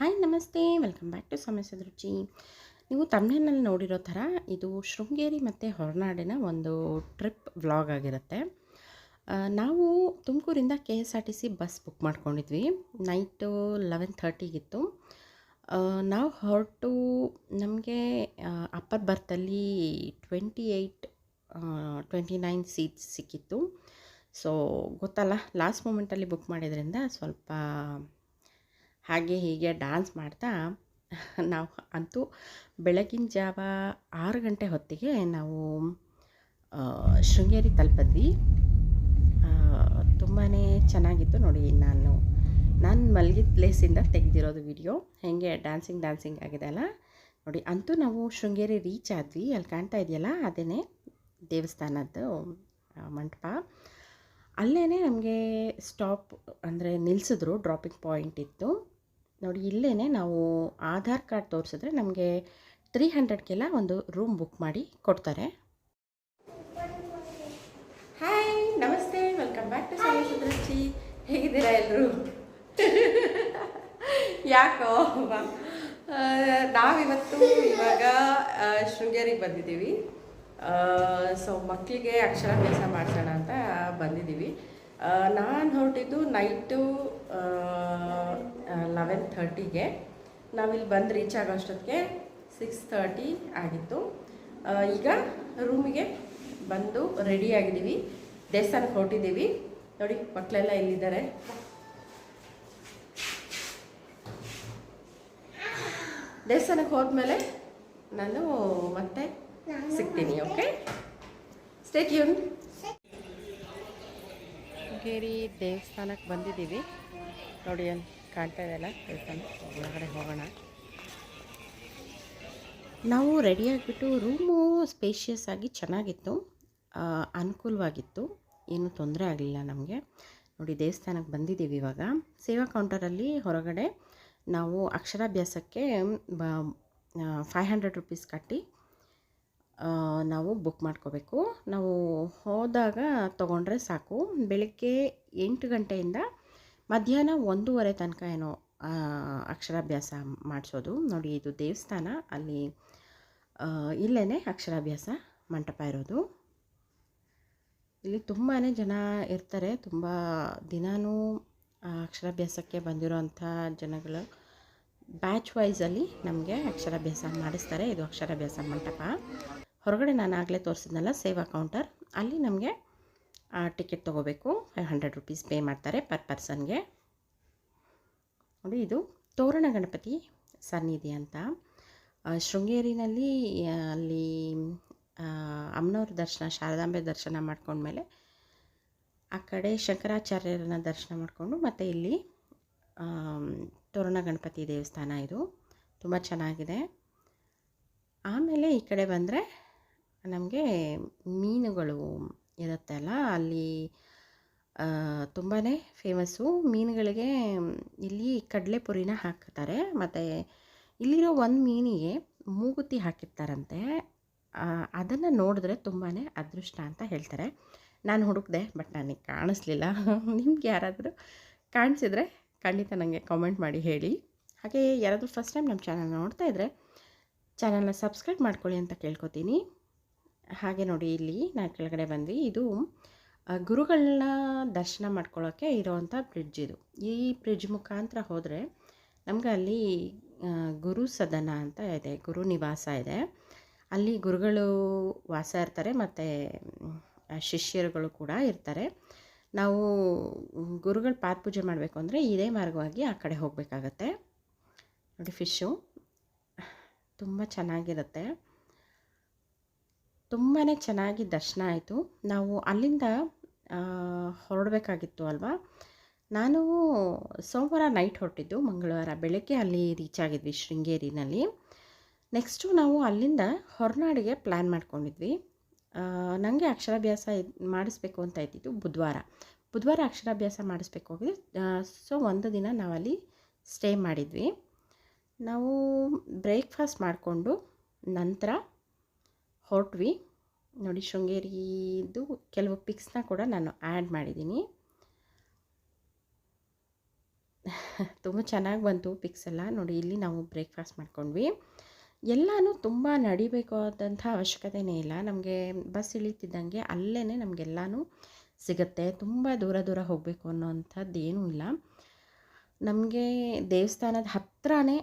Hi, ನಮಸ್ತೆ. Welcome back to ಸಮಸ್ಯದ ರುಚಿ ನೀವು ತಮಿಳಿನಲ್ಲಿ ನೋಡಿರೋ ಥರ ಇದು ಶೃಂಗೇರಿ ಮತ್ತು ಹೊರನಾಡಿನ ಒಂದು ಟ್ರಿಪ್ ವ್ಲಾಗ್ ಆಗಿರುತ್ತೆ. ನಾವು ತುಮಕೂರಿಂದ K S R T C bus book ಮಾಡ್ಕೊಂಡಿದ್ವಿ. ನೈಟು ಲೆವೆನ್ ಥರ್ಟಿಗಿತ್ತು ನಾವು ಹೊರಟು ನಮಗೆ upper ಬರ್ತಲ್ಲಿ twenty eight twenty nine seats ಸಿಕ್ಕಿತ್ತು. ಸೊ, ಗೊತ್ತಲ್ಲ, ಲಾಸ್ಟ್ ಮೂಮೆಂಟಲ್ಲಿ ಬುಕ್ ಮಾಡಿದ್ರಿಂದ ಸ್ವಲ್ಪ ಹಾಗೆ ಹೀಗೆ ಡ್ಯಾನ್ಸ್ ಮಾಡ್ತಾ ನಾವು ಅಂತೂ ಬೆಳಗಿನ ಜಾವ ಆರು ಗಂಟೆ ಹೊತ್ತಿಗೆ ನಾವು ಶೃಂಗೇರಿ ತಲುಪಿದ್ವಿ. ತುಂಬಾ ಚೆನ್ನಾಗಿತ್ತು ನೋಡಿ ನಾನು ನಾನು ಮಲಗಿದ ಪ್ಲೇಸಿಂದ ತೆಗೆದಿರೋದು ವಿಡಿಯೋ ಹೇಗೆ ಡ್ಯಾನ್ಸಿಂಗ್ ಡ್ಯಾನ್ಸಿಂಗ್ ಆಗಿದೆ ಅಲ್ಲ? ನೋಡಿ, ಅಂತೂ ನಾವು ಶೃಂಗೇರಿ ರೀಚ್ ಆದ್ವಿ. ಅಲ್ಲಿ ಕಾಣ್ತಾ ಇದೆಯಲ್ಲ ಅದೇ ದೇವಸ್ಥಾನದ್ದು ಮಂಟಪ. ಅಲ್ಲೇ ನಮಗೆ ಸ್ಟಾಪ್ ಅಂದರೆ ನಿಲ್ಲಿಸಿದ್ರು ಡ್ರಾಪಿಂಗ್ ಪಾಯಿಂಟ್ ಇತ್ತು. ನೋಡಿ ಇಲ್ಲೇ ನಾವು ಆಧಾರ್ ಕಾರ್ಡ್ ತೋರಿಸಿದ್ರೆ ನಮಗೆ ತ್ರೀ ಹಂಡ್ರೆಡ್ಗೆಲ್ಲ ಒಂದು ರೂಮ್ ಬುಕ್ ಮಾಡಿ ಕೊಡ್ತಾರೆ. ಹಾಯ್ ನಮಸ್ತೆ. ವೆಲ್ಕಮ್ ಬ್ಯಾಕ್ ಟು ಸಮಸ್ಯೆ ಹೇಗಿದ್ದೀರಾ ಎಲ್ಲರೂ ಯಾಕೋ? ನಾವಿವತ್ತು ಇವಾಗ ಶೃಂಗೇರಿಗೆ ಬಂದಿದ್ದೀವಿ. ಸೊ ಮಕ್ಕಳಿಗೆ ಅಕ್ಷರಾಭ್ಯಾಸ ಮಾಡಿಸೋಣ ಅಂತ ಬಂದಿದ್ದೀವಿ. ನಾನು ಹೊರಟಿದ್ದು ನೈಟು ಲೆವೆನ್ ಥರ್ಟಿಗೆ ನಾವಿಲ್ಲಿ ಬಂದು ರೀಚ್ ಆಗೋ ಅಷ್ಟೊತ್ತಿಗೆ ಸಿಕ್ಸ್ ಥರ್ಟಿ ಆಗಿತ್ತು. ಈಗ ರೂಮಿಗೆ ಬಂದು ರೆಡಿ ಆಗಿದ್ದೀವಿ. ದೇವಸ್ಥಾನಕ್ಕೆ ಹೊರಟಿದ್ದೀವಿ. ನೋಡಿ ಮಕ್ಕಳೆಲ್ಲ ಇಲ್ಲಿದ್ದಾರೆ ದೇವಸ್ಥಾನಕ್ಕೆ ಹೋದ್ಮೇಲೆ ನಾನು ಮತ್ತೆ ಸಿಗ್ತೀನಿ ಓಕೆ ಸ್ಟೇ ಯೂನ್ ಶೃಂಗೇರಿ ದೇವಸ್ಥಾನಕ್ಕೆ ಬಂದಿದ್ದೀವಿ. ನೋಡಿ ಅಲ್ಲಿ ಕಾಣ್ತಾ ಇದೆಯಲ್ಲ ದೇವಸ್ಥಾನ ಒಳಗಡೆ ಹೋಗೋಣ. ನಾವು ರೆಡಿಯಾಗಿಬಿಟ್ಟು ರೂಮು ಸ್ಪೇಷಿಯಸ್ ಆಗಿ ಚೆನ್ನಾಗಿತ್ತು. ಅನುಕೂಲವಾಗಿತ್ತು. ಏನೂ ತೊಂದರೆ ಆಗಲಿಲ್ಲ ನಮಗೆ. ನೋಡಿ ದೇವಸ್ಥಾನಕ್ಕೆ ಬಂದಿದ್ದೀವಿ ಇವಾಗ. ಸೇವಾ ಕೌಂಟರಲ್ಲಿ ಹೊರಗಡೆ ನಾವು ಅಕ್ಷರಾಭ್ಯಾಸಕ್ಕೆ, ಬ ಫೈವ್ ಹಂಡ್ರೆಡ್ ರುಪೀಸ್ ಕಟ್ಟಿ ನಾವು ಬುಕ್ ಮಾಡ್ಕೋಬೇಕು. ನಾವು ಹೋದಾಗ ತೊಗೊಂಡ್ರೆ ಸಾಕು. ಬೆಳಗ್ಗೆ ಎಂಟು ಗಂಟೆಯಿಂದ ಮಧ್ಯಾಹ್ನ ಒಂದೂವರೆ ತನಕ ಏನೋ ಅಕ್ಷರಾಭ್ಯಾಸ ಮಾಡಿಸೋದು. ನೋಡಿ, ಇದು ದೇವಸ್ಥಾನ. ಅಲ್ಲಿ ಇಲ್ಲೇ ಅಕ್ಷರಾಭ್ಯಾಸ ಮಂಟಪ ಇರೋದು. ಇಲ್ಲಿ ತುಂಬಾ ಜನ ಇರ್ತಾರೆ. ತುಂಬ ದಿನಾನೂ ಅಕ್ಷರಾಭ್ಯಾಸಕ್ಕೆ ಬಂದಿರೋಂಥ ಜನಗಳು ಬ್ಯಾಚ್ ವೈಸಲ್ಲಿ ನಮಗೆ ಅಕ್ಷರಾಭ್ಯಾಸ ಮಾಡಿಸ್ತಾರೆ. ಇದು ಅಕ್ಷರಾಭ್ಯಾಸ ಮಂಟಪ. ಹೊರಗಡೆ ನಾನು ಆಗಲೇ ತೋರಿಸಿದ್ನಲ್ಲ, ಸೇವಾ ಕೌಂಟರ್. ಅಲ್ಲಿ ನಮಗೆ ಟಿಕೆಟ್ ತೊಗೋಬೇಕು. ಫೈವ್ ಹಂಡ್ರೆಡ್ ರುಪೀಸ್ ಪೇ ಮಾಡ್ತಾರೆ ಪರ್ ಪರ್ಸನ್ಗೆ ನೋಡಿ ಇದು ತೋರಣ ಗಣಪತಿ ಸನ್ನಿಧಿ ಅಂತ. ಶೃಂಗೇರಿನಲ್ಲಿ ಅಲ್ಲಿ ಅಮ್ಮನವ್ರ ದರ್ಶನ, ಶಾರದಾಂಬೆ ದರ್ಶನ ಮಾಡ್ಕೊಂಡ್ಮೇಲೆ ಆ ಕಡೆ ಶಂಕರಾಚಾರ್ಯರನ್ನ ದರ್ಶನ ಮಾಡಿಕೊಂಡು ಮತ್ತು ಇಲ್ಲಿ ತೋರಣ ಗಣಪತಿ ದೇವಸ್ಥಾನ ಇದು. ತುಂಬ ಚೆನ್ನಾಗಿದೆ. ಆಮೇಲೆ ಈ ಕಡೆ ಬಂದರೆ ನಮಗೆ ಮೀನುಗಳು ಇರುತ್ತೆ ಅಲ್ಲ ಅಲ್ಲಿ ತುಂಬಾ ಫೇಮಸ್ಸು ಮೀನುಗಳಿಗೆ, ಇಲ್ಲಿ ಕಡಲೆಪುರಿನ ಹಾಕ್ತಾರೆ. ಮತ್ತು ಇಲ್ಲಿರೋ ಒಂದು ಮೀನಿಗೆ ಮೂಗುತಿ ಹಾಕಿರ್ತಾರಂತೆ. ಅದನ್ನು ನೋಡಿದ್ರೆ ತುಂಬಾ ಅದೃಷ್ಟ ಅಂತ ಹೇಳ್ತಾರೆ. ನಾನು ಹುಡುಕ್ದೆ ಬಟ್ ನನಗೆ ಕಾಣಿಸ್ಲಿಲ್ಲ. ನಿಮ್ಗೆ ಯಾರಾದರೂ ಕಾಣಿಸಿದ್ರೆ ಖಂಡಿತ ನನಗೆ ಕಾಮೆಂಟ್ ಮಾಡಿ ಹೇಳಿ. ಹಾಗೆ ಯಾರಾದರೂ ಫಸ್ಟ್ ಟೈಮ್ ನಮ್ಮ ಚಾನಲ್ ನೋಡ್ತಾ ಇದ್ದರೆ ಚಾನಲ್ನ ಸಬ್ಸ್ಕ್ರೈಬ್ ಮಾಡ್ಕೊಳ್ಳಿ ಅಂತ ಕೇಳ್ಕೊತೀನಿ. ಹಾಗೆ ನೋಡಿ ಇಲ್ಲಿ ನಾನು ಕೆಳಗಡೆ ಬಂದ್ವಿ. ಇದು ಗುರುಗಳನ್ನ ದರ್ಶನ ಮಾಡ್ಕೊಳ್ಳೋಕ್ಕೆ ಇರೋವಂಥ ಬ್ರಿಡ್ಜ್ ಇದು. ಈ ಬ್ರಿಡ್ಜ್ ಮುಖಾಂತರ ಹೋದರೆ ನಮ್ಗೆ ಅಲ್ಲಿ ಗುರು ಸದನ ಅಂತ ಇದೆ, ಗುರು ನಿವಾಸ ಇದೆ. ಅಲ್ಲಿ ಗುರುಗಳು ವಾಸ ಇರ್ತಾರೆ, ಮತ್ತು ಶಿಷ್ಯರುಗಳು ಕೂಡ ಇರ್ತಾರೆ. ನಾವು ಗುರುಗಳ ಪಾದಪೂಜೆ ಮಾಡಬೇಕು ಅಂದರೆ ಇದೇ ಮಾರ್ಗವಾಗಿ ಆ ಕಡೆ ಹೋಗಬೇಕಾಗತ್ತೆ. ನೋಡಿ ಫಿಶ್ಶು ತುಂಬ ಚೆನ್ನಾಗಿರುತ್ತೆ. ತುಂಬಾ ಚೆನ್ನಾಗಿ ದರ್ಶನ ಆಯಿತು. ನಾವು ಅಲ್ಲಿಂದ ಹೊರಡಬೇಕಾಗಿತ್ತು ಅಲ್ವಾ? ನಾನು ಸೋಮವಾರ ನೈಟ್ ಹೊರಟಿದ್ದು, ಮಂಗಳವಾರ ಬೆಳಗ್ಗೆ ಅಲ್ಲಿ ರೀಚ್ ಆಗಿದ್ವಿ ಶೃಂಗೇರಿನಲ್ಲಿ. ನೆಕ್ಸ್ಟು ನಾವು ಅಲ್ಲಿಂದ ಹೊರನಾಡಿಗೆ ಪ್ಲ್ಯಾನ್ ಮಾಡ್ಕೊಂಡಿದ್ವಿ. ನನಗೆ ಅಕ್ಷರಾಭ್ಯಾಸ ಮಾಡಿಸ್ಬೇಕು ಅಂತ ಇದ್ದಿದ್ದು ಬುಧವಾರ. ಬುಧವಾರ ಅಕ್ಷರಾಭ್ಯಾಸ ಮಾಡಿಸ್ಬೇಕು ಹೋಗಿದ್ವಿ. ಸೊ ಒಂದು ದಿನ ನಾವಲ್ಲಿ ಸ್ಟೇ ಮಾಡಿದ್ವಿ. ನಾವು ಬ್ರೇಕ್ಫಾಸ್ಟ್ ಮಾಡಿಕೊಂಡು ನಂತರ ಹೊರಟ್ವಿ. ನೋಡಿ ಶೃಂಗೇರಿದು ಕೆಲವು ಪಿಕ್ಸ್ನ ಕೂಡ ನಾನು ಆ್ಯಡ್ ಮಾಡಿದ್ದೀನಿ. ತುಂಬ ಚೆನ್ನಾಗಿ ಬಂತು ಪಿಕ್ಸ್ ಎಲ್ಲ. ನೋಡಿ ಇಲ್ಲಿ ನಾವು ಬ್ರೇಕ್ಫಾಸ್ಟ್ ಮಾಡ್ಕೊಂಡ್ವಿ. ಎಲ್ಲನೂ ತುಂಬ ನಡಿಬೇಕು ಆದಂಥ ಅವಶ್ಯಕತೆಯೇ ಇಲ್ಲ. ನಮಗೆ ಬಸ್ ಇಳಿತಿದ್ದಂಗೆ ಅಲ್ಲೇ ನಮಗೆಲ್ಲನೂ ಸಿಗುತ್ತೆ. ತುಂಬ ದೂರ ದೂರ ಹೋಗಬೇಕು ಅನ್ನೋವಂಥದ್ದು ಏನೂ ಇಲ್ಲ. ನಮಗೆ ದೇವಸ್ಥಾನದ ಹತ್ರನೇ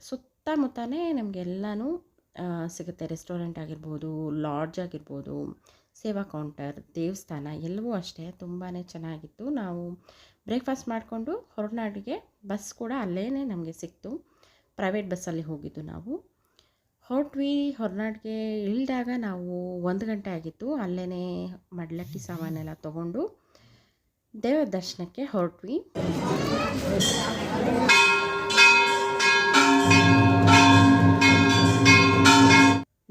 ಸುತ್ತಮುತ್ತನೇ ನಮಗೆಲ್ಲನೂ ಸಿಗುತ್ತೆ. ರೆಸ್ಟೋರೆಂಟ್ ಆಗಿರ್ಬೋದು, ಲಾಡ್ಜ್ ಆಗಿರ್ಬೋದು, ಸೇವಾ ಕೌಂಟರ್, ದೇವಸ್ಥಾನ ಎಲ್ಲವೂ ಅಷ್ಟೇ. ತುಂಬಾ ಚೆನ್ನಾಗಿತ್ತು. ನಾವು ಬ್ರೇಕ್ಫಾಸ್ಟ್ ಮಾಡಿಕೊಂಡು ಹೊರನಾಡಿಗೆ ಬಸ್ ಕೂಡ ಅಲ್ಲೇ ನಮಗೆ ಸಿಕ್ತು. ಪ್ರೈವೇಟ್ ಬಸ್ಸಲ್ಲಿ ಹೋಗಿದ್ದು ನಾವು. ಹೊರಟ್ವಿ, ಹೊರನಾಡಿಗೆ ಇಳಿದಾಗ ನಾವು ಒಂದು ಗಂಟೆ ಆಗಿತ್ತು. ಅಲ್ಲೇ ಮಡ್ಲಕ್ಕಿ ಸಾಮಾನೆಲ್ಲ ತೊಗೊಂಡು ದೇವರ ದರ್ಶನಕ್ಕೆ ಹೊರಟ್ವಿ.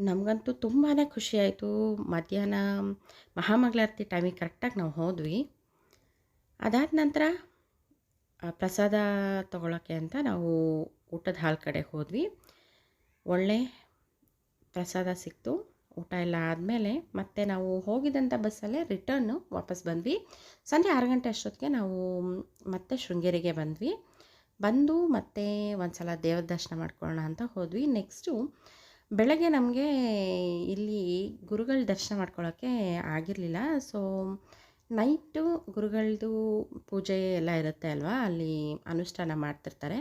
ನಮಗಂತೂ ತುಂಬಾ ಖುಷಿ ಆಯಿತು ಮಧ್ಯಾಹ್ನ ಮಹಾಮಂಗಳಾರತಿ ಟೈಮಿಗೆ ಕರೆಕ್ಟಾಗಿ ನಾವು ಹೋದ್ವಿ. ಅದಾದ ನಂತರ ಪ್ರಸಾದ ತಗೊಳ್ಳೋಕ್ಕೆ ಅಂತ ನಾವು ಊಟದ ಹಾಲ್ ಕಡೆ ಹೋದ್ವಿ. ಒಳ್ಳೆ ಪ್ರಸಾದ ಸಿಕ್ತು. ಊಟ ಎಲ್ಲ ಆದಮೇಲೆ ಮತ್ತೆ ನಾವು ಹೋಗಿದ್ದಂಥ ಬಸ್ಸಲ್ಲೇ ರಿಟರ್ನು ವಾಪಸ್ ಬಂದ್ವಿ. ಸಂಜೆ ಆರು ಗಂಟೆ ಅಷ್ಟೊತ್ತಿಗೆ ನಾವು ಮತ್ತೆ ಶೃಂಗೇರಿಗೆ ಬಂದ್ವಿ. ಬಂದು ಮತ್ತೆ ಒಂದು ಸಲ ದೇವ್ರ ದರ್ಶನ ಮಾಡ್ಕೊಳ್ಳೋಣ ಅಂತ ಹೋದ್ವಿ. ನೆಕ್ಸ್ಟು ಬೆಳಗ್ಗೆ ನಮಗೆ ಇಲ್ಲಿ ಗುರುಗಳ ದರ್ಶನ ಮಾಡ್ಕೊಳ್ಳೋಕ್ಕೆ ಆಗಿರಲಿಲ್ಲ. ಸೊ ನೈಟು ಗುರುಗಳದು ಪೂಜೆ ಎಲ್ಲ ಇರುತ್ತೆ ಅಲ್ವಾ? ಅಲ್ಲಿ ಅನುಷ್ಠಾನ ಮಾಡ್ತಿರ್ತಾರೆ.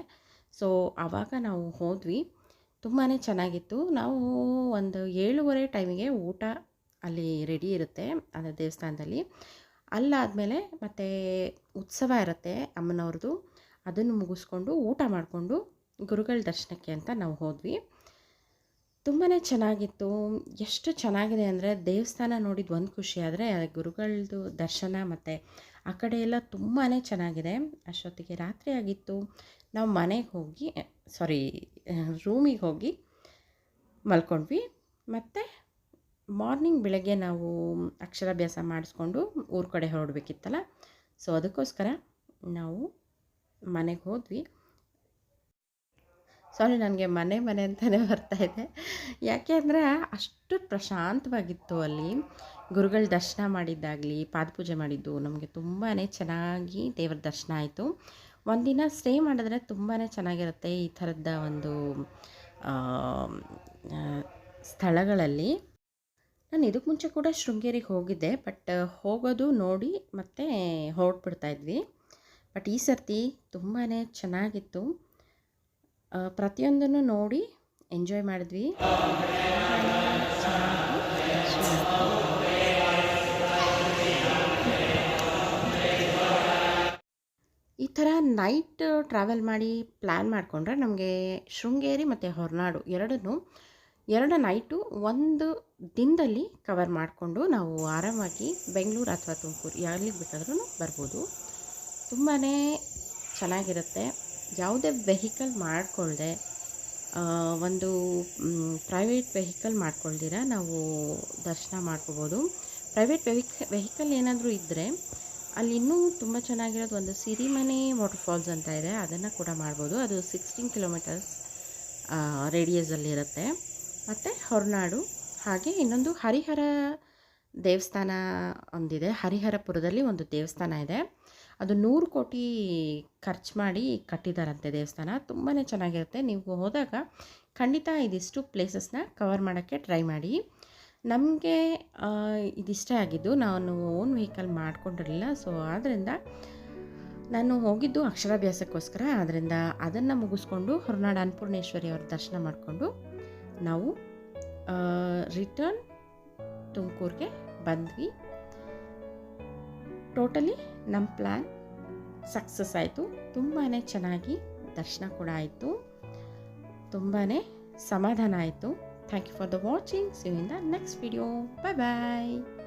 ಸೊ ಆವಾಗ ನಾವು ಹೋದ್ವಿ. ತುಂಬಾ ಚೆನ್ನಾಗಿತ್ತು. ನಾವು ಒಂದು ಏಳುವರೆ ಟೈಮಿಗೆ ಊಟ ಅಲ್ಲಿ ರೆಡಿ ಇರುತ್ತೆ ಅಂದರೆ ದೇವಸ್ಥಾನದಲ್ಲಿ. ಅಲ್ಲಾದಮೇಲೆ ಮತ್ತು ಉತ್ಸವ ಇರುತ್ತೆ ಅಮ್ಮನವ್ರದ್ದು ಅದನ್ನು ಮುಗಿಸ್ಕೊಂಡು ಊಟ ಮಾಡಿಕೊಂಡು ಗುರುಗಳ ದರ್ಶನಕ್ಕೆ ಅಂತ ನಾವು ಹೋದ್ವಿ. ತುಂಬಾ ಚೆನ್ನಾಗಿತ್ತು. ಎಷ್ಟು ಚೆನ್ನಾಗಿದೆ ಅಂದರೆ ದೇವಸ್ಥಾನ ನೋಡಿದ್ದು ಒಂದು ಖುಷಿ ಆದರೆ ಗುರುಗಳದ್ದು ದರ್ಶನ ಮತ್ತು ಆ ಕಡೆ ಎಲ್ಲ ತುಂಬಾ ಚೆನ್ನಾಗಿದೆ. ಅಷ್ಟೊತ್ತಿಗೆ ರಾತ್ರಿ ಆಗಿತ್ತು. ನಾವು ಮನೆಗೆ ಹೋಗಿ ಸಾರಿ ರೂಮಿಗೆ ಹೋಗಿ ಮಲ್ಕೊಂಡ್ವಿ. ಮತ್ತು ಮಾರ್ನಿಂಗ್ ಬೆಳಗ್ಗೆ ನಾವು ಅಕ್ಷರಾಭ್ಯಾಸ ಮಾಡಿಸ್ಕೊಂಡು ಊರ ಕಡೆ ಹೊರಡಬೇಕಿತ್ತಲ್ಲ. ಸೊ ಅದಕ್ಕೋಸ್ಕರ ನಾವು ಮನೆಗೆ ಹೋದ್ವಿ. ಸಾರಿ, ನನಗೆ ಮನೆ ಮನೆ ಅಂತಲೇ ಬರ್ತಾ ಇದೆ. ಯಾಕೆ ಅಂದರೆ ಅಷ್ಟು ಪ್ರಶಾಂತವಾಗಿತ್ತು ಅಲ್ಲಿ. ಗುರುಗಳ ದರ್ಶನ ಮಾಡಿದ್ದಾಗಲಿ, ಪಾದಪೂಜೆ ಮಾಡಿದ್ದು ನಮಗೆ ತುಂಬಾ ಚೆನ್ನಾಗಿ ದೇವರ ದರ್ಶನ ಆಯಿತು. ಒಂದಿನ ಸ್ಟೇ ಮಾಡಿದ್ರೆ ತುಂಬಾ ಚೆನ್ನಾಗಿರುತ್ತೆ ಈ ಥರದ ಒಂದು ಸ್ಥಳಗಳಲ್ಲಿ. ನಾನು ಇದಕ್ಕೆ ಮುಂಚೆ ಕೂಡ ಶೃಂಗೇರಿಗೆ ಹೋಗಿದ್ದೆ, ಬಟ್ ಹೋಗೋದು ನೋಡಿ ಮತ್ತೆ ಹೊರಟ್ಬಿಡ್ತಾ ಇದ್ವಿ. ಬಟ್ ಈ ಸರ್ತಿ ತುಂಬಾ ಚೆನ್ನಾಗಿತ್ತು. ಪ್ರತಿಯೊಂದನ್ನು ನೋಡಿ ಎಂಜಾಯ್ ಮಾಡಿದ್ವಿ. ಈ ಥರ ನೈಟ್ ಟ್ರಾವೆಲ್ ಮಾಡಿ ಪ್ಲ್ಯಾನ್ ಮಾಡಿಕೊಂಡ್ರೆ ನಮಗೆ ಶೃಂಗೇರಿ ಮತ್ತು ಹೊರನಾಡು ಎರಡನ್ನು ಎರಡು ನೈಟು ಒಂದು ದಿನದಲ್ಲಿ ಕವರ್ ಮಾಡಿಕೊಂಡು ನಾವು ಆರಾಮಾಗಿ ಬೆಂಗಳೂರು ಅಥವಾ ತುಮಕೂರು ಎಲ್ಲಿಗೆ ಬೇಕಾದ್ರೂ ಬರ್ಬೋದು ತುಂಬಾ ಚೆನ್ನಾಗಿರುತ್ತೆ ಯಾವುದೇ ವೆಹಿಕಲ್ ಮಾಡಿಕೊಳ್ಳದೆ ಒಂದು ಪ್ರೈವೇಟ್ ವೆಹಿಕಲ್ ಮಾಡ್ಕೊಳ್ದಿರ ನಾವು ದರ್ಶನ ಮಾಡ್ಕೋಬೋದು. ಪ್ರೈವೇಟ್ ವೆಹಿಕ್ ವೆಹಿಕಲ್ ಏನಾದರೂ ಇದ್ದರೆ ಅಲ್ಲಿ ಇನ್ನೂ ತುಂಬ ಚೆನ್ನಾಗಿರೋದು ಒಂದು ಸಿರಿಮನೆ ವಾಟರ್ಫಾಲ್ಸ್ ಅಂತ ಇದೆ, ಅದನ್ನು ಕೂಡ ಮಾಡ್ಬೋದು. ಅದು ಸಿಕ್ಸ್ಟೀನ್ ಕಿಲೋಮೀಟರ್ಸ್ ರೇಡಿಯಸಲ್ಲಿರುತ್ತೆ ಮತ್ತು ಹೊರನಾಡು, ಹಾಗೆ ಇನ್ನೊಂದು ಹರಿಹರ ದೇವಸ್ಥಾನ ಒಂದಿದೆ. ಹರಿಹರಪುರದಲ್ಲಿ ಒಂದು ದೇವಸ್ಥಾನ ಇದೆ. ಅದು ನೂರು ಕೋಟಿ ಖರ್ಚು ಮಾಡಿ ಕಟ್ಟಿದಾರಂತೆ ದೇವಸ್ಥಾನ. ತುಂಬಾ ಚೆನ್ನಾಗಿರುತ್ತೆ. ನೀವು ಹೋದಾಗ ಖಂಡಿತ ಇದಿಷ್ಟು ಪ್ಲೇಸಸ್ನ ಕವರ್ ಮಾಡೋಕ್ಕೆ ಟ್ರೈ ಮಾಡಿ. ನಮಗೆ ಇದಿಷ್ಟ ಆಗಿದ್ದು ನಾನು ಓನ್ ವೆಹಿಕಲ್ ಮಾಡಿಕೊಂಡಿರಲಿಲ್ಲ. ಸೊ ಆದ್ದರಿಂದ ನಾನು ಹೋಗಿದ್ದು ಅಕ್ಷರಾಭ್ಯಾಸಕ್ಕೋಸ್ಕರ. ಆದ್ದರಿಂದ ಅದನ್ನು ಮುಗಿಸ್ಕೊಂಡು ಹೊರನಾಡು ಅನ್ನಪೂರ್ಣೇಶ್ವರಿ ಅವ್ರ ದರ್ಶನ ಮಾಡಿಕೊಂಡು ನಾವು ರಿಟರ್ನ್ ತುಮಕೂರಿಗೆ ಬಂದ್ವಿ. ಟೋಟಲಿ ನಮ್ಮ ಪ್ಲ್ಯಾನ್ ಸಕ್ಸಸ್ ಆಯಿತು. ತುಂಬಾ ಚೆನ್ನಾಗಿ ದರ್ಶನ ಕೂಡ ಆಯಿತು. ತುಂಬಾ ಸಮಾಧಾನ ಆಯಿತು. Thank you for the watching see in the next video bye bye